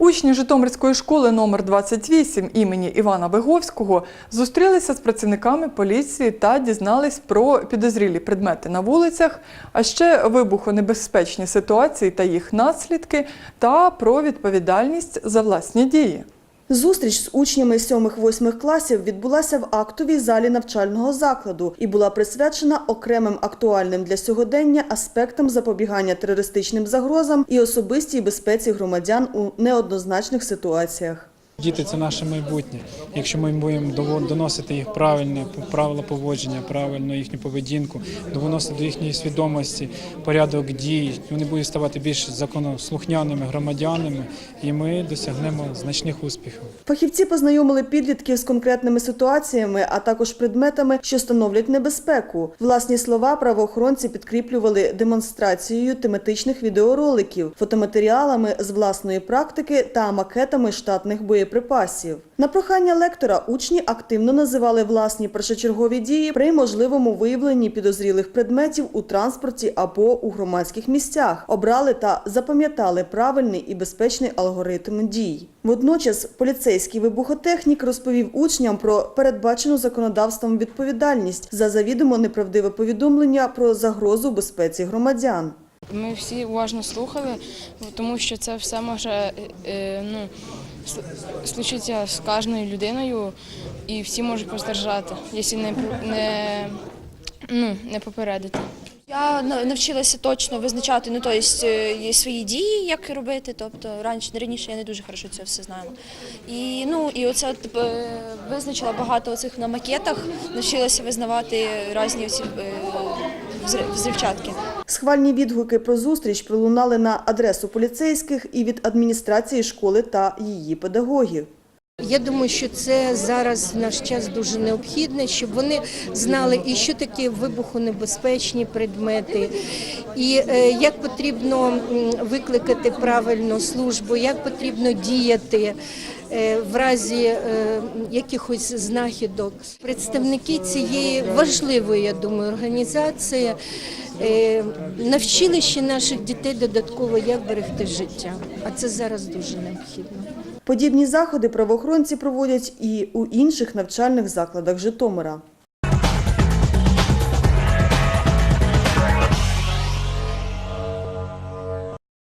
Учні Житомирської школи номер 28 імені Івана Виговського зустрілися з працівниками поліції та дізнались про підозрілі предмети на вулицях, а ще вибухонебезпечні ситуації та їх наслідки, та про відповідальність за власні дії. Зустріч з учнями 7-8 класів відбулася в актовій залі навчального закладу і була присвячена окремим актуальним для сьогодення аспектам запобігання терористичним загрозам і особистій безпеці громадян у неоднозначних ситуаціях. Діти це наше майбутнє. Якщо ми будемо доносити їх правильне правила поводження, правильно їхню поведінку, доносити до їхньої свідомості порядок дій, вони будуть ставати більш законослухняними громадянами, і ми досягнемо значних успіхів. Фахівці познайомили підлітків з конкретними ситуаціями, а також предметами, що становлять небезпеку. Власні слова правоохоронці підкріплювали демонстрацією тематичних відеороликів, фотоматеріалами з власної практики та макетами штатних боєприпасів. На прохання лектора учні активно називали власні першочергові дії при можливому виявленні підозрілих предметів у транспорті або у громадських місцях, обрали та запам'ятали правильний і безпечний алгоритм дій. Водночас поліцейський вибухотехнік розповів учням про передбачену законодавством відповідальність за завідомо неправдиве повідомлення про загрозу безпеці громадян. Ми всі уважно слухали, тому що це все може е, е, ну, случитися з кожною людиною, і всі можуть постраждати, якщо не, не, ну, не попередити. Я на- навчилася точно визначати ну, тобто, свої дії, як робити. Тобто раніше раніше я не дуже хорошо це все знала. І ну і оце визначила багато оцих на макетах, навчилася визнавати різні оці взривчатки. Схвальні відгуки про зустріч пролунали на адресу поліцейських і від адміністрації школи та її педагогів. Я думаю, що це зараз в наш час дуже необхідне, щоб вони знали, і що таке вибухонебезпечні предмети, і е, як потрібно викликати правильно службу, як потрібно діяти. е, В разі е, якихось знахідок представники цієї важливої, я думаю, організації навчили ще наших дітей додатково, як берегти життя. А це зараз дуже необхідно. Подібні заходи правоохоронці проводять і у інших навчальних закладах Житомира.